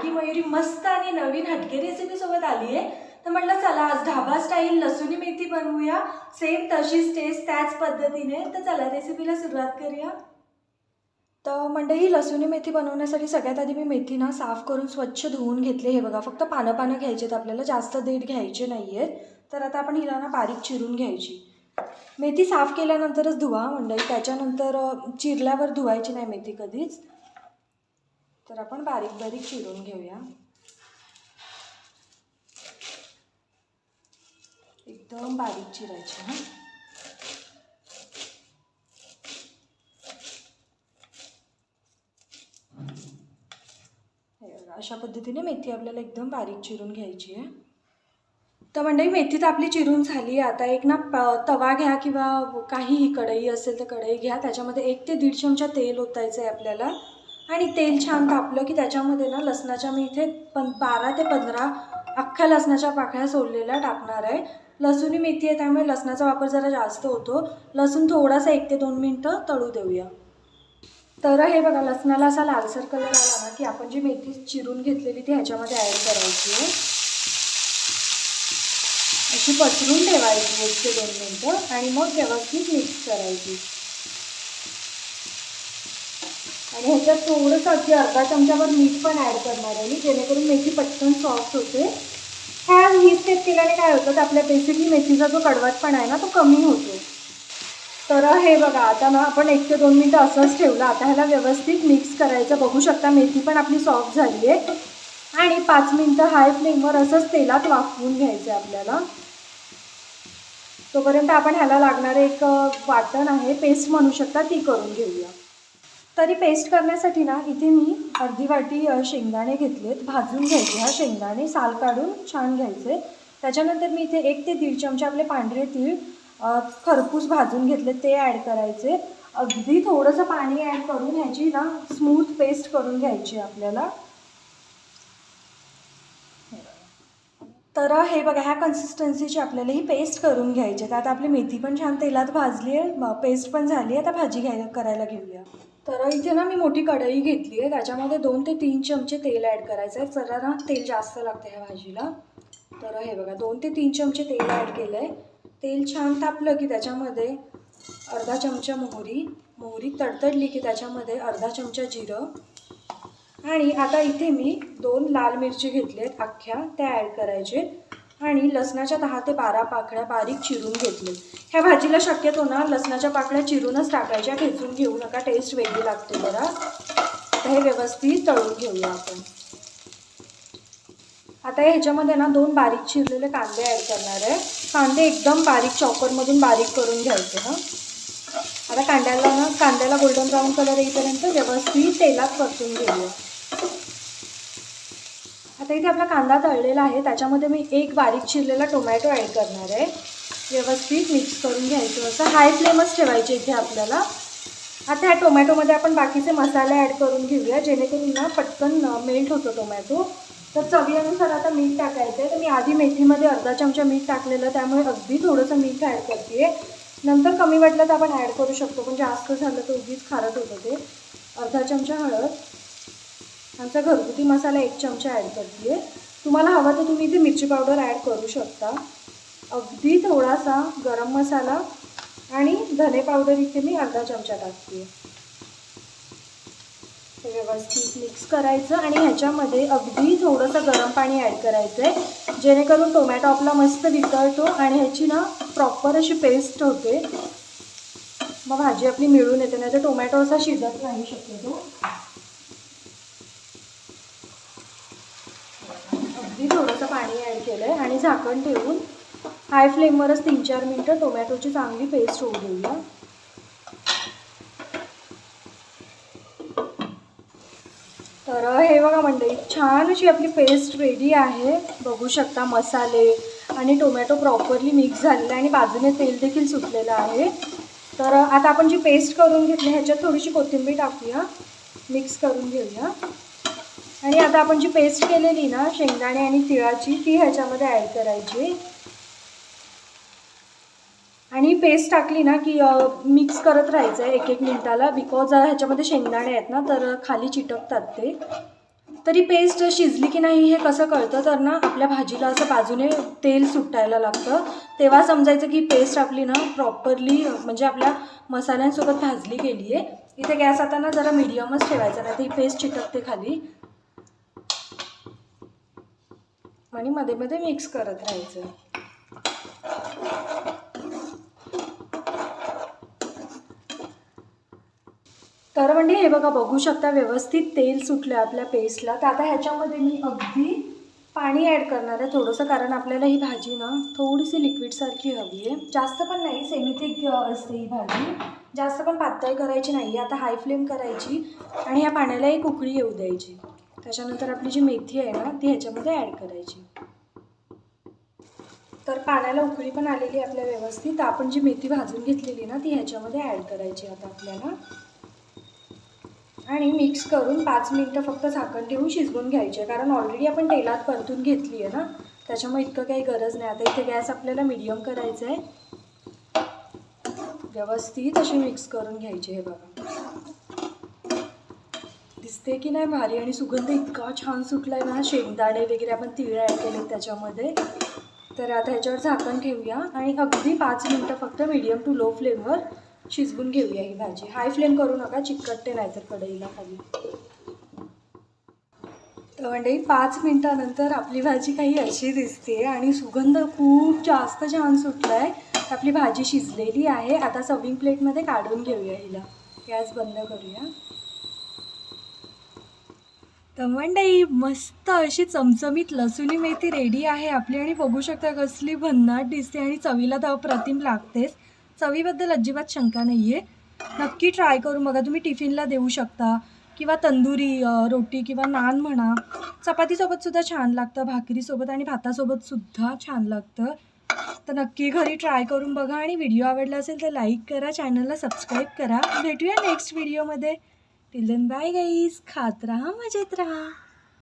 काकी मयुरी मस्त आणि नवीन हटके रेसिपी सोबत आली आहे तर म्हटलं चला आज ढाबा स्टाईल लसुणी मेथी बनवूया. सेम तशीच टेस्ट त्याच पद्धतीने. तर चला रेसिपीला सुरुवात करूया. तर म्हणजे मंडळी लसुणी मेथी बनवण्यासाठी सगळ्यात आधी मी मेथी ना साफ करून स्वच्छ धुवून घेतले हे बघा फक्त पानं पानं घ्यायचे आहेत आपल्याला. जास्त देठ घ्यायचे नाही आहेत तर आता आपण हिला ना बारीक चिरून घ्यायची. मेथी साफ केल्यानंतरच धुवा मंडळी त्याच्यानंतर चिरल्यावर धुवायची नाही मेथी कधीच. तर आपण बारीक बारीक चिरून घेऊया. एकदम बारीक चिरायची हां. अशा पद्धतीने मेथी आपल्याला एकदम बारीक चिरून घ्यायची आहे. तर मंडळी मेथी तर आपली चिरून झाली आता एक ना प- तवा घ्या किंवा काहीही कढई असेल तर कढई घ्या. त्याच्यामध्ये एक ते दीड चमचा तेल ओतायचं आहे आपल्याला. आणि तेल छान तापलं की त्याच्यामध्ये ना लसणाच्या मी इथे पण बारा ते पंधरा अख्ख्या लसणाच्या पाकळ्या सोललेल्या टाकणार आहे. लसूणी मेथी आहे त्यामुळे लसणाचा वापर जरा जास्त होतो. लसूण थोडासा एक ते दोन मिनटं तळू देऊया. तर हे बघा लसणाला असा लालसर कलर आला ना की आपण जी मेथी चिरून घेतलेली ती ह्याच्यामध्ये ॲड करायची आहे. अशी पसरून ठेवायची एक ते दोन मिनटं आणि मग व्यवस्थित मिक्स करायची. आणि ह्याच्यात थोडंसं अगदी अर्धा चमच्यावर मीठ पण ॲड करणार आहे मी जेणेकरून मेथी पटकन सॉफ्ट होते. ह्या ही स्टेप केल्याने काय होतं तर आपल्या बेसिकली मेथीचा जो कडवटपणा आहे ना तो कमी होतो. तर हे बघा आता ना आपण एक ते दोन मिनटं असंच ठेवलं. आता ह्याला व्यवस्थित मिक्स करायचं. बघू शकता मेथी पण आपली सॉफ्ट झाली आहे. आणि पाच मिनटं हाय फ्लेमवर असंच तेलात वाफवून घ्यायचं आहे आपल्याला. तोपर्यंत आपण ह्याला लागणारं एक वाटण आहे. पेस्ट म्हणू शकता ती करून घेऊया. तरी पेस्ट करण्यासाठी ना इथे मी अर्धी वाटी शेंगदाणे घेतलेत भाजून घ्यायचे. हा शेंगदाणे साल काढून छान घ्यायचे. त्याच्यानंतर मी इथे एक ते दीड चमचे आपले पांढरे तीळ खरपूस भाजून घेतले ते ॲड करायचे. अगदी थोडंसं पाणी ॲड करून ह्याची ना स्मूथ पेस्ट करून घ्यायची आहे आपल्याला. तर हे बघा ह्या कन्सिस्टन्सीची आपल्याला ही पेस्ट करून घ्यायची. आहे. तर आता आपली मेथी पण छान तेलात भाजली आहे. पेस्ट पण झाली आहे. आता भाजी घ्यायला करायला घेऊया. तर इथे ना मी मोठी कढई घेतली आहे. त्याच्यामध्ये दोन ते तीन चमचे तेल ॲड करायचं आहे. जरा ना तेल जास्त लागतं ह्या भाजीला. तर हे बघा दोन ते तीन चमचे तेल ॲड केलं आहे तेल छान तापलं की त्याच्यामध्ये अर्धा चमचा मोहरी. मोहरी तडतडली की त्याच्यामध्ये अर्धा चमचा जिरं. आणि आता इथे मी दोन लाल मिरची घेतले आहेत अख्ख्या. त्या ॲड करायचे आणि लसणाच्या दहा ते बारा पाकळ्या बारीक चिरून घेतले. ह्या भाजीला शक्यतो ना लसणाच्या पाकळ्या चिरूनच टाकायच्या ठेचून घेऊ नका टेस्ट वेगळी लागते जरा. तर हे व्यवस्थित तळून घेऊया आपण. आता ह्याच्यामध्ये ना दोन बारीक चिरलेले कांदे ॲड करणार आहे. कांदे एकदम बारीक चॉपरमधून बारीक करून घ्यायचे हां. आता कांद्याला ना कांद्याला गोल्डन ब्राऊन कलर येईपर्यंत व्यवस्थित तेलात परतून घेऊया. आता इथे आपला कांदा तळलेला आहे. त्याच्यामध्ये मी एक बारीक चिरलेला टोमॅटो ॲड करणार आहे. व्यवस्थित मिक्स करून घ्यायचं. असं हाय फ्लेमच ठेवायचे इथे आपल्याला. आता ह्या टोमॅटोमध्ये आपण बाकीचे मसाले ॲड करून घेऊया. जेणेकरून ना पटकन मेल्ट होतो टोमॅटो तर चवीनुसार आता मीठ टाकायचं आहे तर मी आधी मेथीमध्ये अर्धा चमचा मीठ टाकलेलं. त्यामुळे अगदी थोडंसं मीठ ॲड करते नंतर कमी वाटलं तर आपण ॲड करू शकतो. पण जास्त झालं तर उगीच खारट होतं ते. अर्धा चमचा हळद. आमचा घरगुती मसाला एक चमचा ॲड करते आहे तुम्हाला हवा तर तुम्ही इथे मिरची पावडर ॲड करू शकता. अगदी थोडासा गरम मसाला आणि धने पावडर इथे मी अर्धा चमचा टाकते हे व्यवस्थित मिक्स करायचं आणि ह्याच्यामध्ये अगदी थोडंसं गरम पाणी ॲड करायचं आहे जेणेकरून टोमॅटो आपला मस्त वितळतो आणि ह्याची ना प्रॉपर अशी पेस्ट होते. मग भाजी आपली मिळून येते नाही तर टोमॅटो असा शिजत नाही शक्यतो अगदी थोडंसं पाणी ॲड केलं आहे आणि झाकण ठेवून हाय फ्लेमवरच तीन चार मिनटं टोमॅटोची चांगली पेस्ट होऊ देऊया. तर हे बघा मंडळी छान अशी आपली पेस्ट रेडी आहे. बघू शकता मसाले आणि टोमॅटो प्रॉपरली मिक्स झालेला आहे आणि बाजूने तेल देखील सुटलेलं आहे. तर आता आपण जी पेस्ट करून घेतली ह्याच्यात थोडीशी कोथिंबीर टाकूया. मिक्स करून घेऊया. आणि आता आपण जी पेस्ट केलेली ना शेंगदाणे आणि तिळाची ती ह्याच्यामध्ये ॲड करायची. आणि पेस्ट टाकली ना की मिक्स करत राहायचं आहे एक एक मिनटाला. बिकॉज ह्याच्यामध्ये शेंगदाणे आहेत ना तर खाली चिटकतात ते. तरी पेस्ट शिजली की नाही हे कसं कळतं? तर ना आपल्या भाजीला असं बाजूने तेल सुटायला लागतं. तेव्हा समजायचं की पेस्ट आपली ना प्रॉपरली म्हणजे आपल्या मसाल्यांसोबत भाजली गेली आहे इथे गॅस आता ना जरा मिडियमच ठेवायचा नाही तर ही पेस्ट चिटकते खाली. आणि मध्ये मध्ये मिक्स करत राहायचं. तर म्हणजे हे बघा बघू शकता व्यवस्थित तेल सुटलं आपल्या पेस्टला तर आता ह्याच्यामध्ये मी अगदी पाणी ॲड करणार आहे थोडंसं कारण आपल्याला ही भाजी ना थोडीशी लिक्विडसारखी हवी आहे. जास्त पण नाही सेमिथिक असते ही भाजी. जास्त पण पातळ करायची नाही आता हाय फ्लेम करायची आणि ह्या पाण्याला एक उकळी येऊ द्यायची. त्याच्यानंतर आपली जी मेथी आहे ना ती ह्याच्यामध्ये ॲड करायची. तर पाण्याला उकळी पण आलेली आहे आपल्या व्यवस्थित. आपण जी मेथी भाजून घेतलेली ना ती ह्याच्यामध्ये ॲड करायची आता आपल्याला. आणि मिक्स करून पाच मिनटं फक्त झाकण ठेवून शिजवून घ्यायचे कारण ऑलरेडी आपण तेलात परतून घेतली आहे ना त्याच्यामुळे इतकं काही गरज नाही. आता इथे गॅस आपल्याला मिडियम करायचं आहे. व्यवस्थित अशी मिक्स करून घ्यायची हे बघा. दिसते की नाही भारी? आणि सुगंध इतका छान सुटला आहे ना शेंगदाणे वगैरे आपण तिळ ॲड केले त्याच्यामध्ये. तर आता ह्याच्यावर झाकण ठेवूया आणि अगदी पाच मिनटं फक्त मीडियम टू लो फ्लेमवर शिजवून घेऊया ही भाजी. हाय फ्लेम करू नका चिकटते नाही तर कढईला खाली. तर म्हणजे पाच मिनटानंतर आपली भाजी काही अशी दिसते आणि सुगंध खूप जास्त छान सुटला आहे आपली भाजी शिजलेली आहे. आता सर्विंग प्लेटमध्ये काढून घेऊया हिला. गॅस बंद करूया. तर मंडई मस्त अशी चमचमीत लसुणी मेथी रेडी आहे. आपली आणि बघू शकता कसली भन्नाट दिसते आणि चवीला तर अप्रतिम लागतेच. चवीबद्दल अजिबात शंका नाही आहे नक्की ट्राय करून बघा. तुम्ही टिफिनला देऊ शकता. किंवा तंदुरी रोटी किंवा नान म्हणा. चपातीसोबतसुद्धा छान लागतं. भाकरीसोबत आणि भातासोबतसुद्धा छान लागतं. तर नक्की घरी ट्राय करून बघा. आणि व्हिडिओ आवडला असेल तर लाईक करा. चॅनलला सबस्क्राईब करा. भेटूया नेक्स्ट व्हिडिओमध्ये टिल देन बाय गाईज खात राहा मजेत राहा.